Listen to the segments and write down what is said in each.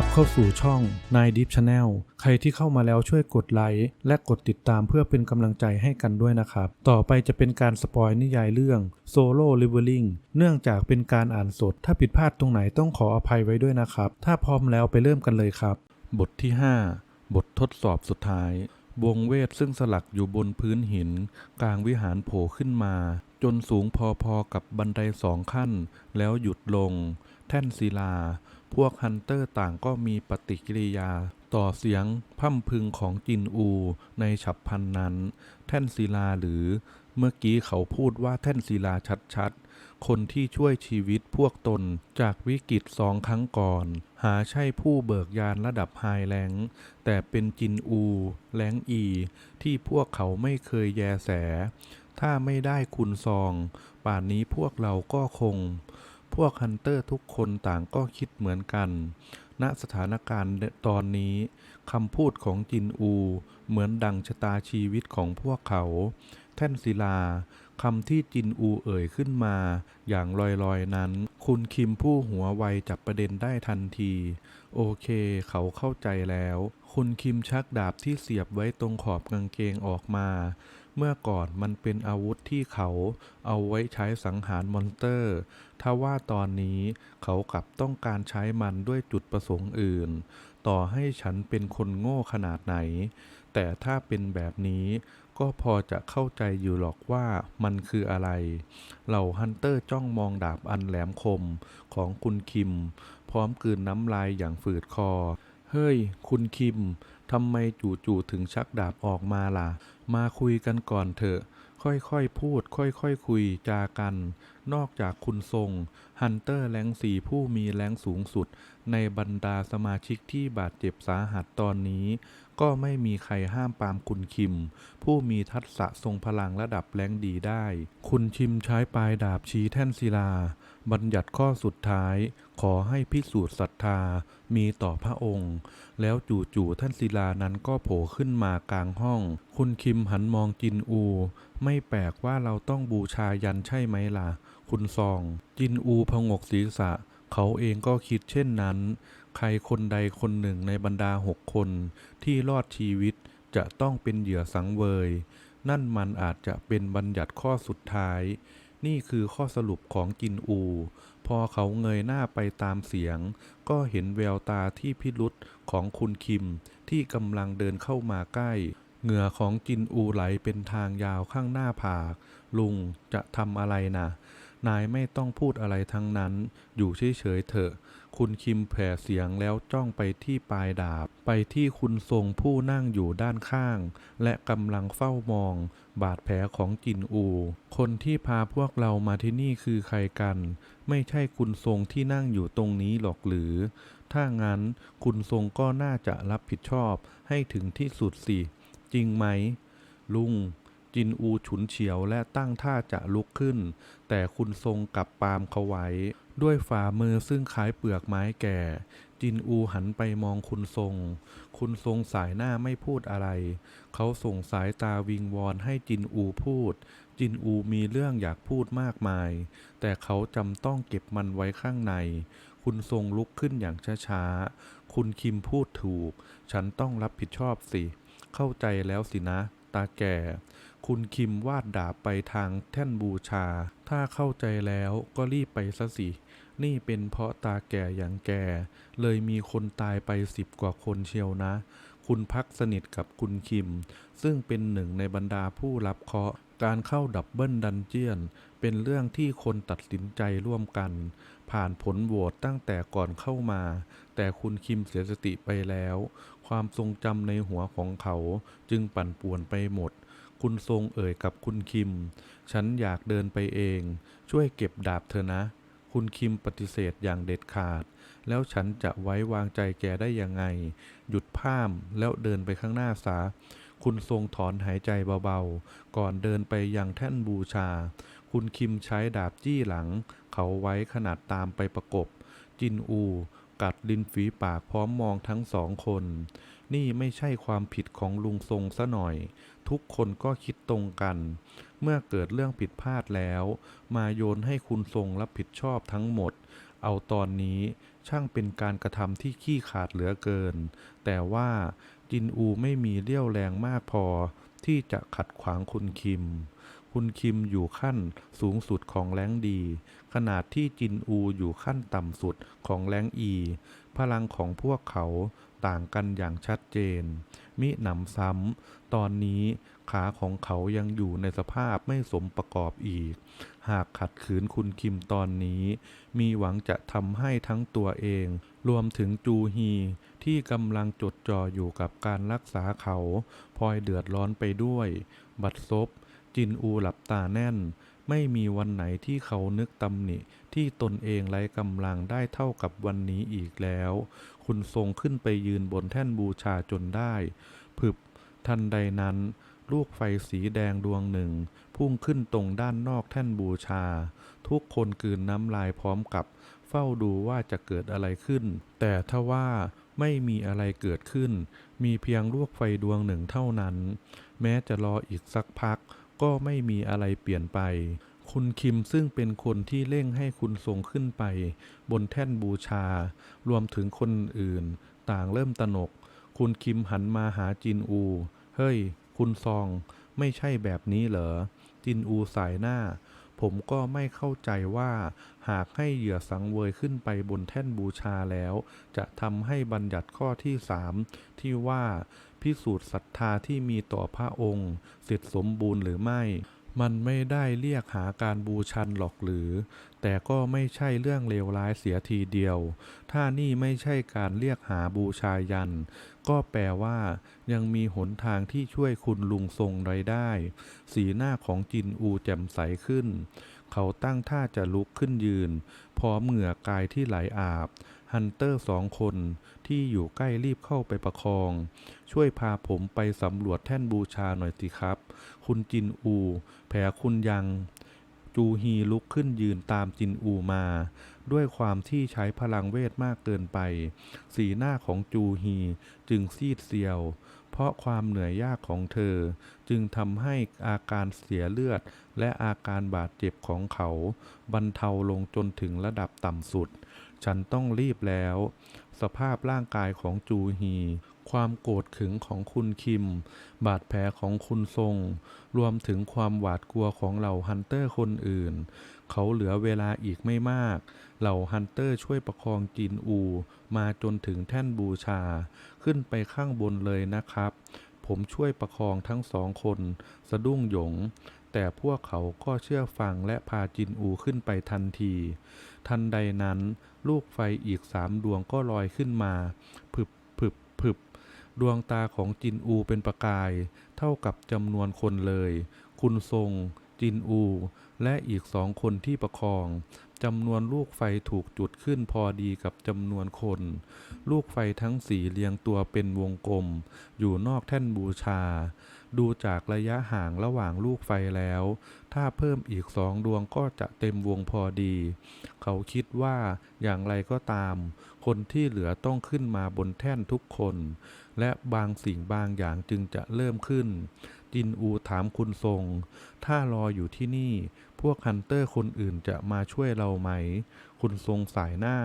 รับเข้าสู่ช่องนายดิฟชาแนลใครที่เข้ามาแล้วช่วยกดไลค์และกดติดตามเพื่อเป็นกำลังใจให้กันด้วยนะครับ ต่อไปจะเป็นการสปอยนิยายเรื่องโซโล่ลิเวอริงเนื่องจากเป็นการอ่านสด ถ้าผิดพลาดตรงไหนต้องขออภัยไว้ด้วยนะครับ ถ้าพร้อมแล้วไปเริ่มกันเลยครับ บทที่ 5 บททดสอบสุดท้าย วงเวทซึ่งสลักอยู่บนพื้นหิน กลางวิหารโผล่ขึ้นมา จนสูงพอๆกับบันไดสองขั้น แล้วหยุดลง แท่นศิลา พวกฮันเตอร์ต่างก็มีปฏิกิริยา ต่อเสียงพร่ำพึงของจินอูในฉับพันนั้น แท่นศิลาหรือเมื่อกี้เขาพูดว่าแท่นศิลาชัดๆ คนที่ช่วยชีวิตพวกตนจากวิกฤตสองครั้งก่อน หาใช่ผู้เบิกยานระดับไฮแรงแต่เป็นจินอูแรงอี ที่พวกเขาไม่เคยแยแส ถ้าไม่ได้คุณซอง ป่านนี้พวกเราก็คง พวกฮันเตอร์ทุกคนต่างก็คิดเหมือนกัน ณสถานการณ์ตอนนี้คำพูดของจินอู เหมือนดังชะตาชีวิตของพวกเขา แท่นศิลาคำที่จินอูเอ่ยขึ้นมา อย่างลอยๆนั้น คุณคิมผู้หัวไวจับประเด็นได้ทันที โอเค เขาเข้าใจแล้ว คุณคิมชักดาบที่เสียบไว้ตรงขอบกางเกงออกมา เมื่อก่อนมันเป็นอาวุธที่เขาเอาไว้ใช้สังหารมอนสเตอร์ ถ้าว่าตอนนี้เขากลับต้องการใช้มันด้วยจุดประสงค์อื่น ต่อให้ฉันเป็นคนโง่ขนาดไหน แต่ถ้าเป็นแบบนี้ก็พอจะเข้าใจอยู่หรอกว่ามันคืออะไร เหล่าฮันเตอร์จ้องมองดาบอันแหลมคมของคุณคิม พร้อมกืนน้ำลายอย่างฝืดคอ เฮ้ย คุณคิม ทำไมจู่ๆถึงชักดาบออกมาล่ะ มาคุยกันก่อนเถอะ ค่อยๆพูด ค่อยๆคุยจากัน นอกจากคุณทรง ฮันเตอร์แรงสีผู้มีแรงสูงสุด ในบรรดาสมาชิกที่บาดเจ็บสาหัสตอนนี้ ก็ไม่มีใครห้ามปามคุณคิม ผู้มีทักษะทรงพลังระดับแรงดีได้ คุณชิมใช้ปลายดาบชี้แท่นศิลา บัญญัติข้อสุดท้าย ขอให้พิสูจน์ศรัทธามีต่อพระองค์ แล้วจู่ๆท่านศิลานั้นก็โผล่ขึ้นมากลางห้อง คุณคิมหันมองจินอู ไม่แปลกว่าเราต้องบูชายันใช่ไหมล่ะ คุณซอง จินอูพงกศีรษะ เขาเองก็คิดเช่นนั้น ครคนใดคนหนึ่งในบรรดาหกคนที่รอดชีวิตจะต้องเป็นเหยื่อสังเวย นั่นมันอาจจะเป็นบัญญัติข้อสุดท้าย นี่คือข้อสรุปของจินอู พอเขาเงยหน้าไปตามเสียง ก็เห็นแววตาที่พิรุษของคุณคิมที่กำลังเดินเข้ามาใกล้เหงื่อของจินอูไหลเป็นทางยาวข้างหน้าผาก ลุงจะทำอะไรนะ นายไม่ต้องพูดอะไรทั้งนั้น อยู่เฉยๆเถอะ คุณคิมแผ่เสียงแล้วจ้องไปที่ปลายดาบ ไปที่คุณทรงผู้นั่งอยู่ด้านข้าง และกำลังเฝ้ามอง บาดแผลของจินอู คนที่พาพวกเรามาที่นี่คือใครกัน ไม่ใช่คุณทรงที่นั่งอยู่ตรงนี้หรอกหรือ ถ้างั้นคุณทรงก็น่าจะรับผิดชอบให้ถึงที่สุดสิ จริงไหม ลุง จินอูฉุนเฉียวและตั้งท่าจะลุกขึ้น แต่คุณทรงกลับปามเขาไว้ ด้วยฝ่ามือซึ่งคล้ายเปลือกไม้แก่ จินอูหันไปมองคุณทรง คุณทรงสายหน้าไม่พูดอะไร เขาส่งสายตาวิงวอนให้จินอูพูด จินอูมีเรื่องอยากพูดมากมาย แต่เขาจำต้องเก็บมันไว้ข้างใน คุณทรงลุกขึ้นอย่างช้าๆ คุณคิมพูดถูก ฉันต้องรับผิดชอบสิ เข้าใจแล้วสินะ ตาแก่ คุณคิมวาดดาบไปทางแท่นบูชา ถ้าเข้าใจแล้วก็รีบไปซะสิ นี่เป็นเพราะตาแก่อย่างแกเลยมีคนตายไปสิบกว่าคนเชียวนะ คุณพักสนิทกับคุณคิม ซึ่งเป็นหนึ่งในบรรดาผู้รับเคราะห์การเข้าดับเบิลดันเจียน เป็นเรื่องที่คนตัดสินใจร่วมกัน ผ่านผลโหวตตั้งแต่ก่อนเข้ามา แต่คุณคิมเสียสติไปแล้ว ความทรงจำในหัวของเขาจึงปั่นป่วนไปหมด คุณทรงเอ่ยกับคุณคิม ฉันอยากเดินไปเอง ช่วยเก็บดาบเธอนะ คุณคิมปฏิเสธอย่างเด็ดขาด แล้วฉันจะไว้วางใจแกได้ยังไง หยุดพามแล้วเดินไปข้างหน้าซะคุณทรงถอนหายใจเบาๆ ก่อนเดินไปยังแท่นบูชา คุณคิมใช้ดาบจี้หลัง เขาไว้ขนาดตามไปประกบ จินอู กัดลิ้นฝีปากพร้อมมองทั้งสองคน นี่ไม่ใช่ความผิดของลุงทรงซะหน่อย ทุกคนก็คิดตรงกัน เมื่อเกิดเรื่องผิดพลาดแล้ว มาโยนให้คุณทรงรับผิดชอบทั้งหมด เอาตอนนี้ช่างเป็นการกระทำที่ขี้ขาดเหลือเกิน แต่ว่าจินอูไม่มีเรี่ยวแรงมากพอ ที่จะขัดขวางคุณคิม คุณคิมอยู่ขั้นสูงสุดของแรงดี ขนาดที่จินอูอยู่ขั้นต่ำสุดของแรงอี พลังของพวกเขา ต่างกันอย่างชัดเจน มิหนำซ้ำ ตอนนี้ขาของเขายังอยู่ในสภาพไม่สมประกอบอีก หากขัดขืนคุณคิมตอนนี้ มีหวังจะทำให้ทั้งตัวเอง รวมถึงจูฮี ที่กำลังจดจ่ออยู่กับการรักษาเขาพลอยเดือดร้อนไปด้วย บัดซบจินอูหลับตาแน่น ไม่มีวันไหนที่เขานึกตำหนิที่ตนเองไร้กำลังได้เท่ากับวันนี้อีกแล้ว คุณทรงขึ้นไปยืนบนแท่นบูชาจนได้ ผึบ ทันใดนั้น ลูกไฟสีแดงดวงหนึ่ง พุ่งขึ้นตรงด้านนอกแท่นบูชา ทุกคนกลืนน้ำลายพร้อมกับ เฝ้าดูว่าจะเกิดอะไรขึ้น แต่ถ้าว่าไม่มีอะไรเกิดขึ้น มีเพียงลูกไฟดวงหนึ่งเท่านั้น แม้จะรออีกสักพัก ก็ไม่มีอะไรเปลี่ยนไป คุณคิมซึ่งเป็นคนที่เร่งให้คุณทรงขึ้นไป บนแท่นบูชา รวมถึงคนอื่น ต่างเริ่มตนก คุณคิมหันมาหาจินอู เฮ้ย คุณซอง ไม่ใช่แบบนี้เหรอ จินอูสายหน้า ผมก็ไม่เข้าใจว่าหากให้เหยื่อสังเวยขึ้นไปบนแท่นบูชาแล้ว จะทำให้บัญญัติข้อที่สามที่ว่าพิสูจน์ศรัทธาที่มีต่อพระองค์เสร็จสมบูรณ์หรือไม่ มันไม่ได้เรียกหาการบูชันหรอกหรือ แต่ก็ไม่ใช่เรื่องเลวร้ายเสียทีเดียว ถ้านี่ไม่ใช่การเรียกหาบูชายัน ก็แปลว่า ยังมีหนทางที่ช่วยคุณลุงทรงไรได้ สีหน้าของจินอูแจ่มใสขึ้น เขาตั้งท่าจะลุกขึ้นยืน พร้อมเหงื่อกายที่ไหลอาบ ฮันเตอร์สองคนที่อยู่ใกล้รีบเข้าไปประคอง ช่วยพาผมไปสำรวจแท่นบูชาหน่อยสิครับ คุณจินอู แผลคุณยัง จูฮีลุกขึ้นยืนตามจินอูมา ด้วยความที่ใช้พลังเวทมากเกินไป สีหน้าของจูฮีจึงซีดเซียว เพราะความเหนื่อยยากของเธอ จึงทำให้อาการเสียเลือด และอาการบาดเจ็บของเขา บรรเทาลงจนถึงระดับต่ำสุด ฉันต้องรีบแล้ว สภาพร่างกายของจูฮี ความโกรธขึงของคุณคิม บาดแผลของคุณทรง รวมถึงความหวาดกลัวของเหล่าฮันเตอร์คนอื่น เขาเหลือเวลาอีกไม่มาก เหล่าฮันเตอร์ช่วยประคองจินอู มาจนถึงแท่นบูชา ขึ้นไปข้างบนเลยนะครับผมช่วยประคองทั้งสองคน สะดุ้งหยง แต่พวกเขาก็เชื่อฟังและพาจินอูขึ้นไปทันที ทันใดนั้น ลูกไฟอีกสามดวงก็ลอยขึ้นมาผึบผึบผึบดวงตาของจินอูเป็นประกาย เท่ากับจำนวนคนเลย คุณทรง จินอู และอีกสองคนที่ประคองจำนวนลูกไฟถูกจุดขึ้นพอดีกับจำนวนคน ลูกไฟทั้งสี่เรียงตัวเป็นวงกลม อยู่นอกแท่นบูชา ดูจากระยะห่างระหว่างลูกไฟแล้ว ถ้าเพิ่มอีกสองดวงก็จะเต็มวงพอดี เขาคิดว่าอย่างไรก็ตาม คนที่เหลือต้องขึ้นมาบนแท่นทุกคน และบางสิ่งบางอย่างจึงจะเริ่มขึ้น จินอูถามคุณทรง ถ้ารออยู่ที่นี่ พวกฮันเตอร์คนอื่นจะมาช่วยเราไหม คุณทรงสายหน้า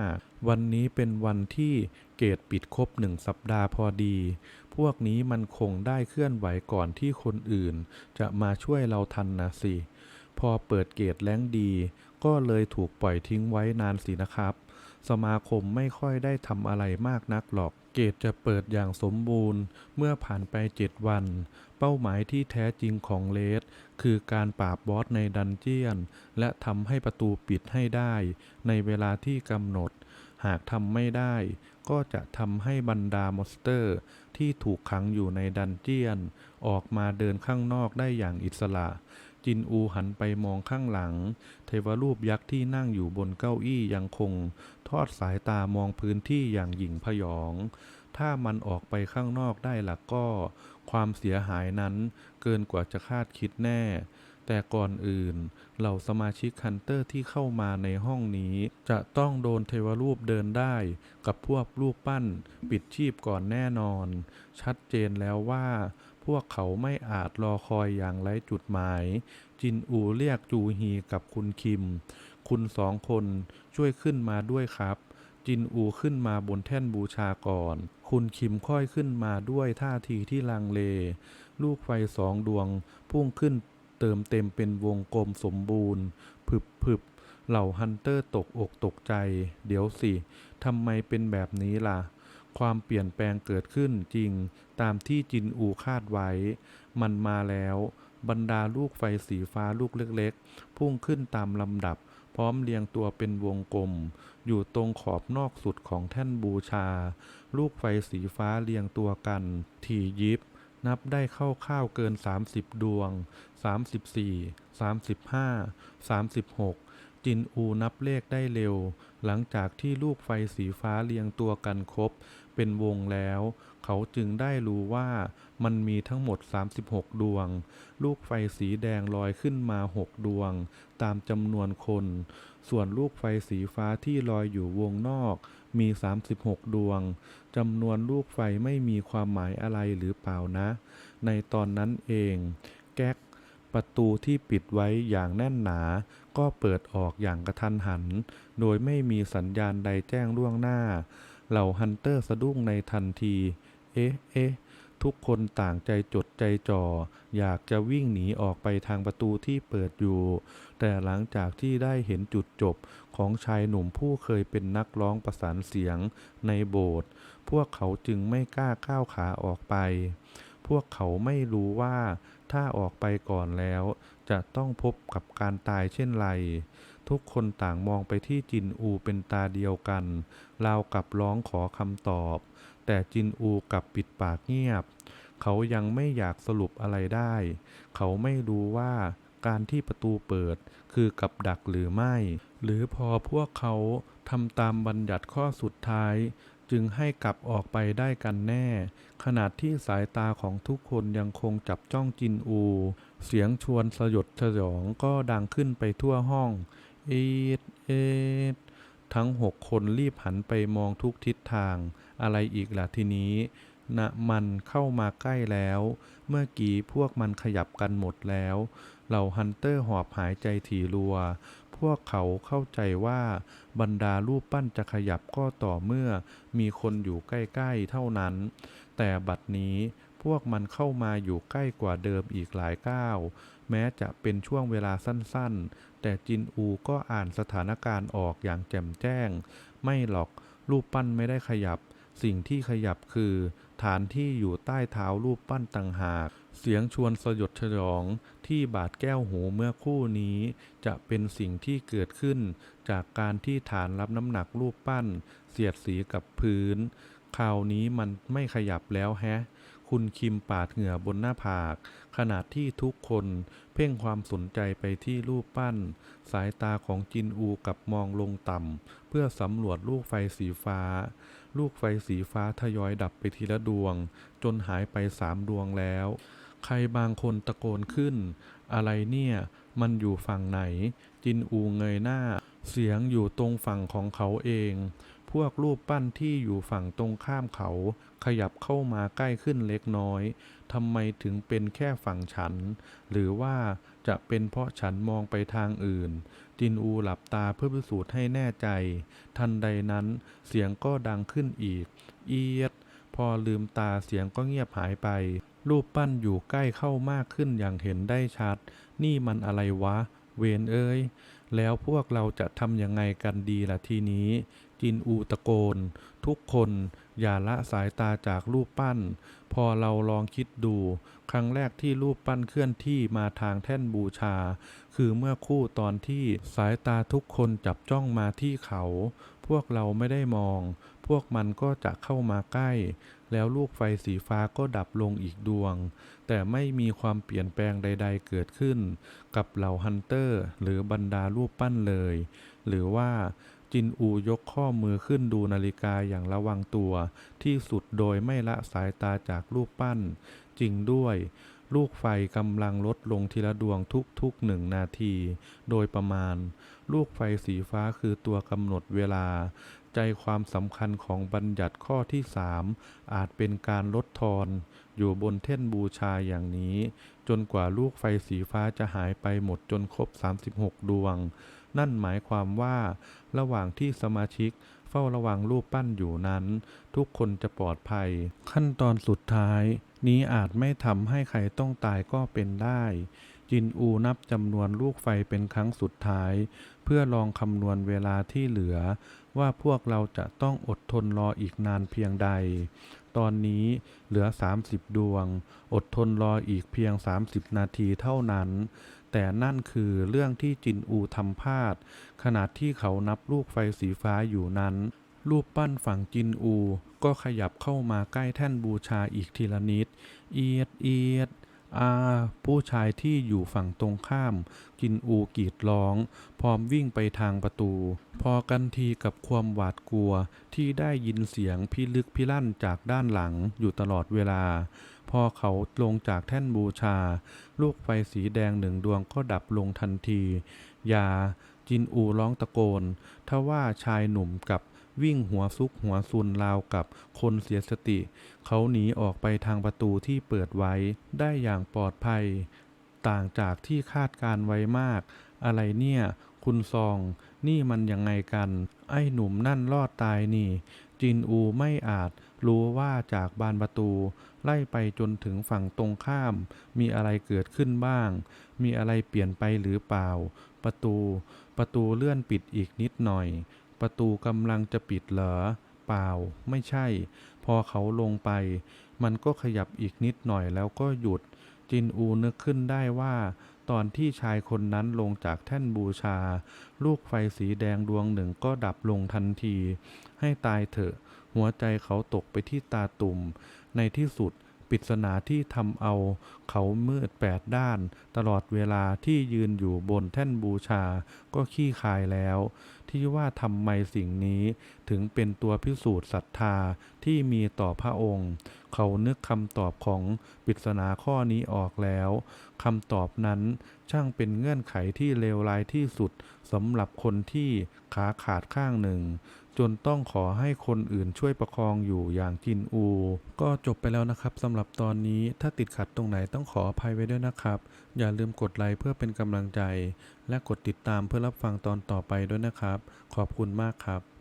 วันนี้เป็นวันที่เกตปิดครบหนึ่งสัปดาห์พอดี พวกนี้มันคงได้เคลื่อนไหวก่อนที่คนอื่น จะมาช่วยเราทันนะสิ พอเปิดเกตแล้งดี ก็เลยถูกปล่อยทิ้งไว้นานสินะครับ สมาคมไม่ค่อยได้ทำอะไรมากนักหรอก เกตจะเปิดอย่างสมบูรณ์เมื่อผ่านไปเจ็ดวัน เป้าหมายที่แท้จริงของเลสคือการปราบบอสในดันเจียน และทำให้ประตูปิดให้ได้ ในเวลาที่กำหนด หากทำไม่ได้ ก็จะทำให้บรรดามอนสเตอร์ ที่ถูกขังอยู่ในดันเจียน ออกมาเดินข้างนอกได้อย่างอิสระ จินอูหันไปมองข้างหลัง เทวรูปยักษ์ที่นั่งอยู่บนเก้าอี้ยังคง ทอดสายตามองพื้นที่อย่างหยิ่งพยอง ถ้ามันออกไปข้างนอกได้ล่ะก็ ความเสียหายนั้นเกินกว่าจะคาดคิดแน่ แต่ก่อนอื่น เหล่าสมาชิกฮันเตอร์ที่เข้ามาในห้องนี้ จะต้องโดนเทวรูปเดินได้ กับพวกรูปปั้น ปิดชีพก่อนแน่นอน ชัดเจนแล้วว่าพวกเขาไม่อาจรอคอยอย่างไร้จุดหมาย จินอูเรียกจูฮีกับคุณคิม คุณสองคนช่วยขึ้นมาด้วยครับ จินอูขึ้นมาบนแท่นบูชาก่อน คุณคิมค่อยขึ้นมาด้วยท่าทีที่ลังเล ลูกไฟสองดวง พุ่งขึ้นเติมเต็มเป็นวงกลมสมบูรณ์ ผึบผึบเหล่าฮันเตอร์ตกอกตกใจ เดี๋ยวสิทำไมเป็นแบบนี้ล่ะ ความเปลี่ยนแปลงเกิดขึ้นจริง ตามที่จินอูคาดไว้ มันมาแล้ว บรรดาลูกไฟสีฟ้าลูกเล็กๆ พุ่งขึ้นตามลำดับ พร้อมเรียงตัวเป็นวงกลม อยู่ตรงขอบนอกสุดของแท่นบูชา ลูกไฟสีฟ้าเรียงตัวกัน ถี่ยิบ นับได้เข้าวๆเกิน 30 ดวง 34 35 36 จินอูนับเลขได้เร็ว หลังจากที่ลูกไฟสีฟ้าเรียงตัวกันครบ เป็นวงแล้ว เขาจึงได้รู้ว่ามันมีทั้งหมด 36 ดวง ลูกไฟสีแดงลอยขึ้นมา 6 ดวง ตามจำนวนคน ส่วนลูกไฟสีฟ้าที่ลอยอยู่วงนอก มี 36 ดวงจำนวนลูกไฟไม่มีความหมายอะไรหรือเปล่านะ ในตอนนั้นเอง แก๊กประตูที่ปิดไว้อย่างแน่นหนา ก็เปิดออกอย่างกระทันหัน โดยไม่มีสัญญาณใดแจ้งล่วงหน้า เหล่าฮันเตอร์สะดุ้งในทันที เอ๊ะ เอ๊ะ ทุกคนต่างใจจดใจจ่อ อยากจะวิ่งหนีออกไปทางประตูที่เปิดอยู่ แต่หลังจากที่ได้เห็นจุดจบของชายหนุ่มผู้เคยเป็นนักร้องประสานเสียงในโบสถ์ พวกเขาจึงไม่กล้าก้าวขาออกไป พวกเขาไม่รู้ว่าถ้าออกไปก่อนแล้ว จะต้องพบกับการตายเช่นไร ทุกคนต่างมองไปที่จินอูเป็นตาเดียวกัน ราวกับร้องขอคำตอบ แต่จินอูกลับปิดปากเงียบ เขายังไม่อยากสรุปอะไรได้ เขาไม่รู้ว่าการที่ประตูเปิดคือกับดักหรือไม่ หรือพอพวกเขาทำตามบัญญัติข้อสุดท้าย จึงให้กลับออกไปได้กันแน่ ขณะที่สายตาของทุกคนยังคงจับจ้องจินอู เสียงชวนสยดสยองก็ดังขึ้นไปทั่วห้อง เอ็ดเอ็ดทั้งหกคนรีบหันไปมองทุกทิศทาง อะไรอีกล่ะทีนี้นะมันเข้ามาใกล้แล้ว เมื่อกี้พวกมันขยับกันหมดแล้ว เหล่าฮันเตอร์หอบหายใจถี่รัว พวกเขาเข้าใจว่าบรรดารูปปั้นจะขยับก็ต่อเมื่อมีคนอยู่ใกล้ ๆ เท่านั้น แต่บัดนี้ พวกมันเข้ามาอยู่ใกล้กว่าเดิมอีกหลายก้าว แม้จะเป็นช่วงเวลาสั้นๆ แต่จินอูก็อ่านสถานการณ์ออกอย่างแจ่มแจ้ง ไม่หรอกรูปปั้นไม่ได้ขยับ สิ่งที่ขยับคือ ฐานที่อยู่ใต้เท้ารูปปั้นต่างหาก เสียงชวนสยดสยองที่บาดแก้วหูเมื่อคู่นี้ จะเป็นสิ่งที่เกิดขึ้น จากการที่ฐานรับน้ำหนักรูปปั้น เสียดสีกับพื้น คราวนี้มันไม่ขยับแล้วแฮะ คุณคิมปาดเหงื่อบนหน้าผาก ขณะที่ทุกคนเพ่งความสนใจไปที่รูปปั้น สายตาของจินอูกับมองลงต่ำ เพื่อสำรวจลูกไฟสีฟ้า ลูกไฟสีฟ้าทยอยดับไปทีละดวง จนหายไปสามดวงแล้ว ใครบางคนตะโกนขึ้น อะไรเนี่ย มันอยู่ฝั่งไหน จินอูเงยหน้า เสียงอยู่ตรงฝั่งของเขาเอง พวกรูปปั้นที่อยู่ฝั่งตรงข้ามเขา ขยับเข้ามาใกล้ขึ้นเล็กน้อยทำไมถึงเป็นแค่ฝั่งฉัน หรือว่าจะเป็นเพราะฉันมองไปทางอื่น จินอูหลับตาเพื่อพิสูจน์ให้แน่ใจ ทันใดนั้นเสียงก็ดังขึ้นอีก เอียด พอลืมตาเสียงก็เงียบหายไป รูปปั้นอยู่ใกล้เข้ามากขึ้นอย่างเห็นได้ชัด นี่มันอะไรวะ เวนเอ้ย แล้วพวกเราจะทำยังไงกันดีล่ะทีนี้ จินอูตะโกน ทุกคน อย่าละสายตาจากรูปปั้น พอเราลองคิดดู ครั้งแรกที่รูปปั้นเคลื่อนที่มาทางแท่นบูชา คือเมื่อคู่ตอนที่สายตาทุกคนจับจ้องมาที่เขา พวกเราไม่ได้มอง พวกมันก็จะเข้ามาใกล้ แล้วลูกไฟสีฟ้าก็ดับลงอีกดวง แต่ไม่มีความเปลี่ยนแปลงใด ๆ เกิดขึ้น กับเหล่าฮันเตอร์ หรือบรรดารูปปั้นเลย หรือว่า จินอูยกข้อมือขึ้นดูนาฬิกาอย่างระวังตัว ที่สุดโดยไม่ละสายตาจากรูปปั้น จริงด้วย ลูกไฟกำลังลดลงทีละดวงทุกๆหนึ่งนาที โดยประมาณ ลูกไฟสีฟ้าคือตัวกำหนดเวลา ใจความสำคัญของบัญญัติข้อที่3อาจเป็นการลดทอนอยู่บนแท่นบูชาอย่างนี้ จนกว่าลูกไฟสีฟ้าจะหายไปหมดจนครบ 36 ดวง นั่นหมายความว่า ระหว่างที่สมาชิกเฝ้าระวังรูปปั้นอยู่นั้น ทุกคนจะปลอดภัย ขั้นตอนสุดท้าย นี้อาจไม่ทำให้ใครต้องตายก็เป็นได้ จินอูนับจำนวนลูกไฟเป็นครั้งสุดท้าย เพื่อลองคำนวณเวลาที่เหลือ ว่าพวกเราจะต้องอดทนรออีกนานเพียงใดตอนนี้เหลือ 30 ดวง อดทนรออีกเพียง 30 นาทีเท่านั้น แต่นั่นคือเรื่องที่จินอูทำพลาด ขณะที่เขานับลูกไฟสีฟ้าอยู่นั้น รูปปั้นฝั่งจินอู ก็ขยับเข้ามาใกล้แท่นบูชาอีกทีละนิด เอียดเอียดอาผู้ชายที่อยู่ฝั่งตรงข้ามจินอูกรีดร้อง พร้อมวิ่งไปทางประตู พอกันทีกับความหวาดกลัวที่ได้ยินเสียงพิลึกพิลั่นจากด้านหลังอยู่ตลอดเวลา พอเขาลงจากแท่นบูชา ลูกไฟสีแดงหนึ่งดวงก็ดับลงทันที ยาจินอูร้องตะโกนทว่าชายหนุ่มกับวิ่งหัวซุกหัวซุนราวกับคนเสียสติ เขาหนีออกไปทางประตูที่เปิดไว้ได้อย่างปลอดภัย ต่างจากที่คาดการไว้มาก อะไรเนี่ย คุณซอง นี่มันยังไงกัน ไอ้หนุ่มนั่นรอดตายนี่ จินอูไม่อาจ รู้ว่าจากบานประตู ไล่ไปจนถึงฝั่งตรงข้าม มีอะไรเกิดขึ้นบ้าง มีอะไรเปลี่ยนไปหรือเปล่า ประตู ประตูเลื่อนปิดอีกนิดหน่อย ประตูกำลังจะปิดเหรอเปล่า ไม่ใช่ พอเขาลงไป มันก็ขยับอีกนิดหน่อยแล้วก็หยุด จินอูนึกขึ้นได้ว่า ตอนที่ชายคนนั้นลงจากแท่นบูชา ลูกไฟสีแดงดวงหนึ่งก็ดับลงทันที ให้ตายเถอะ หัวใจเขาตกไปที่ตาตุ่ม ในที่สุดปริศนาที่ทำเอาเขามืดแปดด้าน ตลอดเวลาที่ยืนอยู่บนแท่นบูชาก็ขี้คายแล้ว ที่ว่าทำไมสิ่งนี้ถึงเป็นตัวพิสูจน์ศรัทธาที่มีต่อพระองค์ เขานึกคำตอบของปริศนาข้อนี้ออกแล้วคำตอบนั้นช่างเป็นเงื่อนไขที่เลวร้ายที่สุดสำหรับคนที่ขาขาดข้างหนึ่ง จนต้องขอให้คนอื่นช่วยประคองอยู่อย่างจินอู ก็จบไปแล้วนะครับสำหรับตอนนี้ถ้าติดขัดตรงไหนต้องขออภัยไว้ด้วยนะครับ อย่าลืมกดไลค์เพื่อเป็นกำลังใจ และกดติดตามเพื่อรับฟังตอนต่อไปด้วยนะครับ ขอบคุณมากครับ